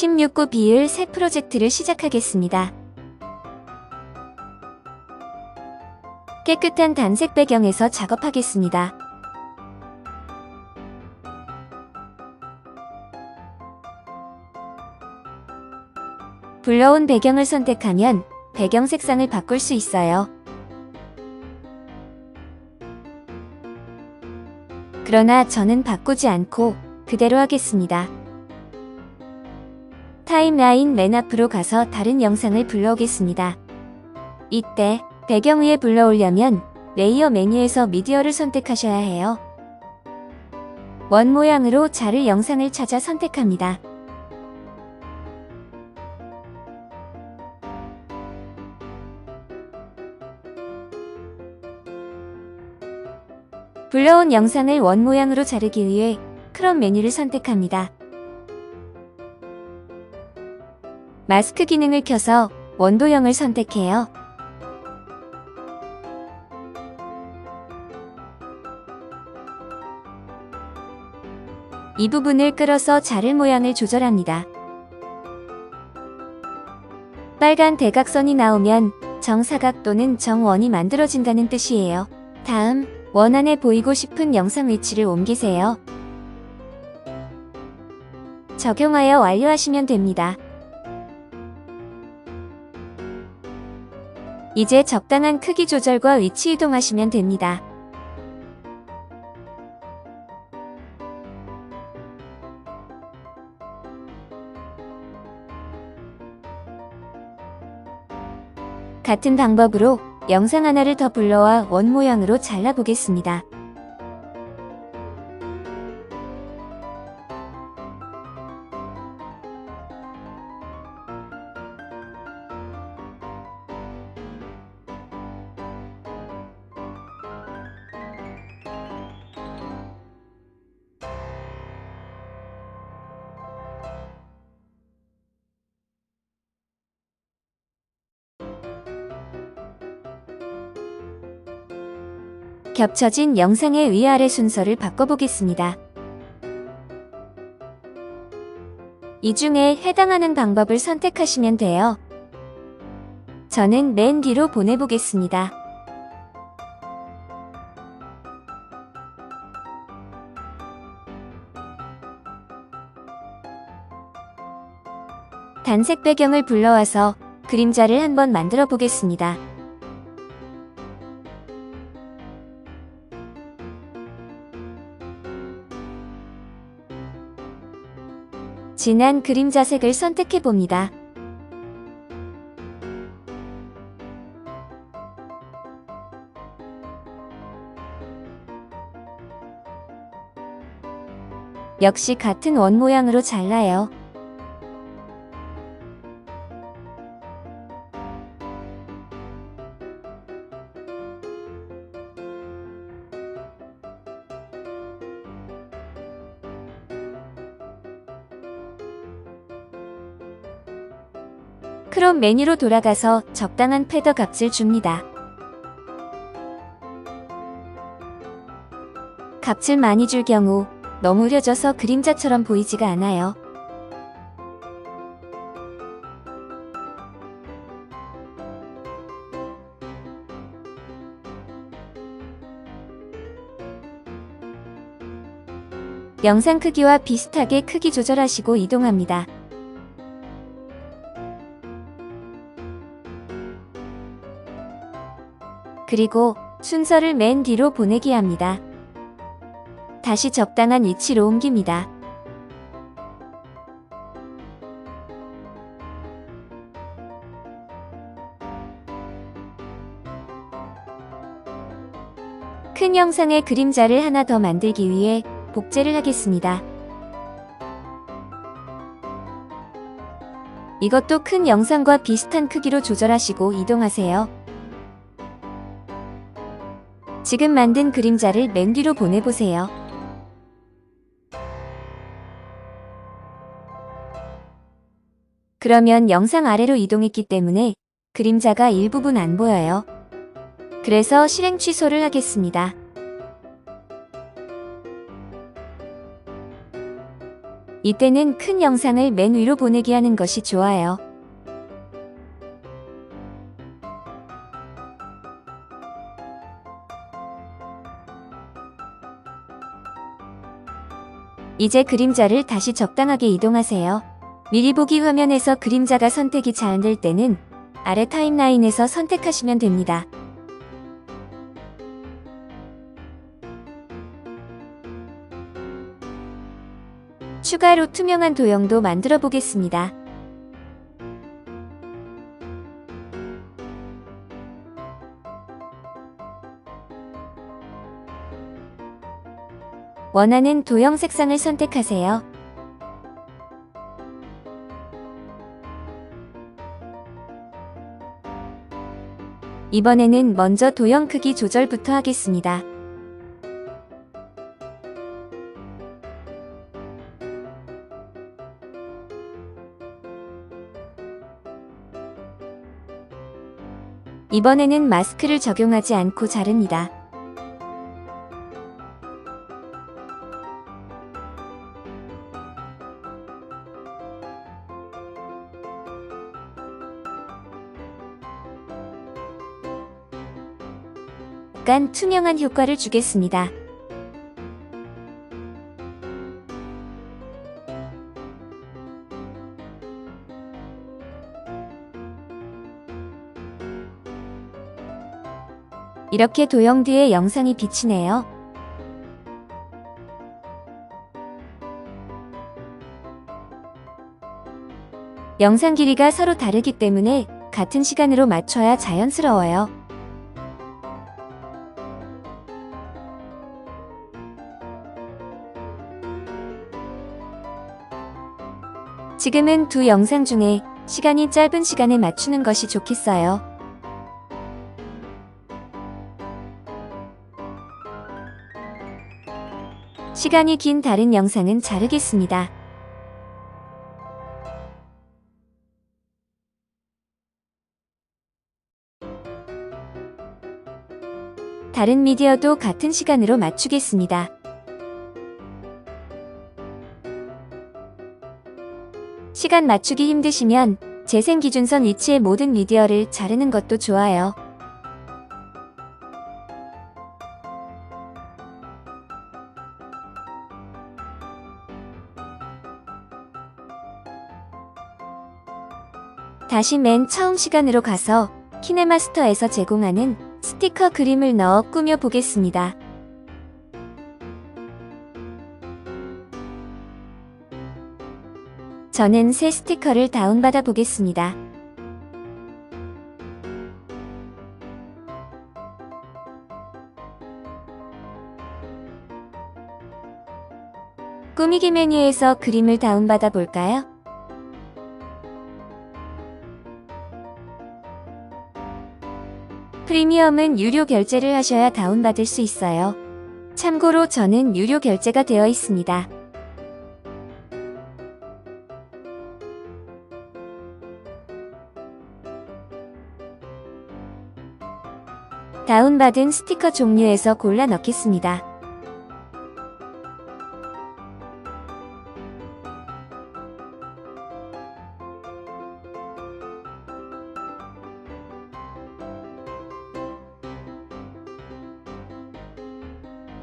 16구 비율 새 프로젝트를 시작하겠습니다. 깨끗한 단색 배경에서 작업하겠습니다. 불러온 배경을 선택하면 배경 색상을 바꿀 수 있어요. 그러나 저는 바꾸지 않고 그대로 하겠습니다. 타임라인 맨 앞으로 가서 다른 영상을 불러오겠습니다. 이때 배경 위에 불러오려면 레이어 메뉴에서 미디어를 선택하셔야 해요. 원 모양으로 자를 영상을 찾아 선택합니다. 불러온 영상을 원 모양으로 자르기 위해 크롭 메뉴를 선택합니다. 마스크 기능을 켜서 원도형을 선택해요. 이 부분을 끌어서 자를 모양을 조절합니다. 빨간 대각선이 나오면 정사각 또는 정원이 만들어진다는 뜻이에요. 다음, 원 안에 보이고 싶은 영상 위치를 옮기세요. 적용하여 완료하시면 됩니다. 이제 적당한 크기 조절과 위치 이동하시면 됩니다. 같은 방법으로 영상 하나를 더 불러와 원 모양으로 잘라보겠습니다. 겹쳐진 영상의 위아래 순서를 바꿔보겠습니다. 이 중에 해당하는 방법을 선택하시면 돼요. 저는 맨 뒤로 보내보겠습니다. 단색 배경을 불러와서 그림자를 한번 만들어 보겠습니다. 진한 그림자색을 선택해 봅니다. 역시 같은 원 모양으로 잘라요. 크롬 메뉴로 돌아가서 적당한 패더 값을 줍니다. 값을 많이 줄 경우 너무 흐려져서 그림자처럼 보이지가 않아요. 영상 크기와 비슷하게 크기 조절하시고 이동합니다. 그리고 순서를 맨 뒤로 보내기 합니다. 다시 적당한 위치로 옮깁니다. 큰 영상의 그림자를 하나 더 만들기 위해 복제를 하겠습니다. 이것도 큰 영상과 비슷한 크기로 조절하시고 이동하세요. 지금 만든 그림자를 맨 뒤로 보내보세요. 그러면 영상 아래로 이동했기 때문에 그림자가 일부분 안 보여요. 그래서 실행 취소를 하겠습니다. 이때는 큰 영상을 맨 위로 보내기 하는 것이 좋아요. 이제 그림자를 다시 적당하게 이동하세요. 미리 보기 화면에서 그림자가 선택이 잘 안 될 때는 아래 타임라인에서 선택하시면 됩니다. 추가로 투명한 도형도 만들어 보겠습니다. 원하는 도형 색상을 선택하세요. 이번에는 먼저 도형 크기 조절부터 하겠습니다. 이번에는 마스크를 적용하지 않고 자릅니다. 약간 투명한 효과를 주겠습니다. 이렇게 도형 뒤에 영상이 비치네요. 영상 길이가 서로 다르기 때문에 같은 시간으로 맞춰야 자연스러워요. 지금은 두 영상 중에 시간이 짧은 시간에 맞추는 것이 좋겠어요. 시간이 긴 다른 영상은 자르겠습니다. 다른 미디어도 같은 시간으로 맞추겠습니다. 시간 맞추기 힘드시면 재생 기준선 위치의 모든 미디어를 자르는 것도 좋아요. 다시 맨 처음 시간으로 가서 키네마스터에서 제공하는 스티커 그림을 넣어 꾸며 보겠습니다. 저는 새 스티커를 다운받아 보겠습니다. 꾸미기 메뉴에서 그림을 다운받아 볼까요? 프리미엄은 유료 결제를 하셔야 다운받을 수 있어요. 참고로 저는 유료 결제가 되어 있습니다. 다운받은 스티커 종류에서 골라 넣겠습니다.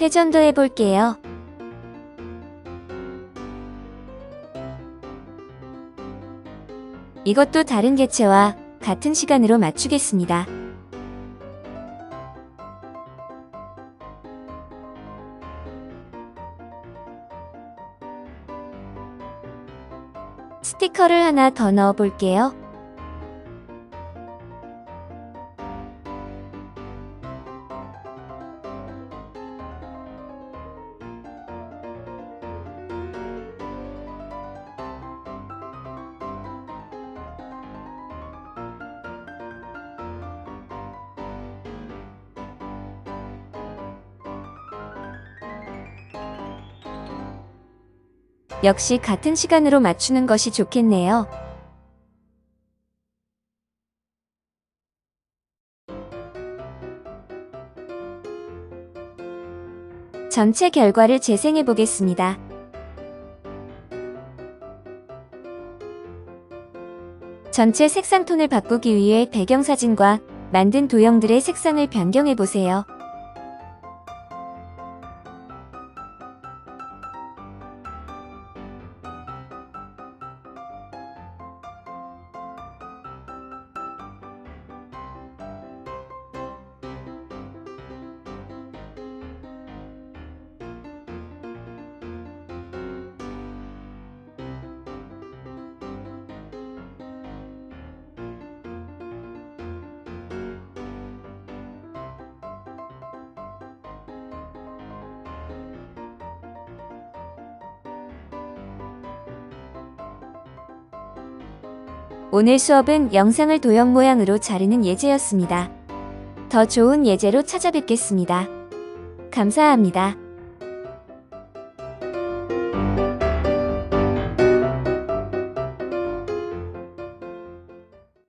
회전도 해볼게요. 이것도 다른 개체와 같은 시간으로 맞추겠습니다. 스티커를 하나 더 넣어 볼게요. 역시 같은 시간으로 맞추는 것이 좋겠네요. 전체 결과를 재생해 보겠습니다. 전체 색상 톤을 바꾸기 위해 배경사진과 만든 도형들의 색상을 변경해 보세요. 오늘 수업은 영상을 도형 모양으로 자르는 예제였습니다. 더 좋은 예제로 찾아뵙겠습니다. 감사합니다.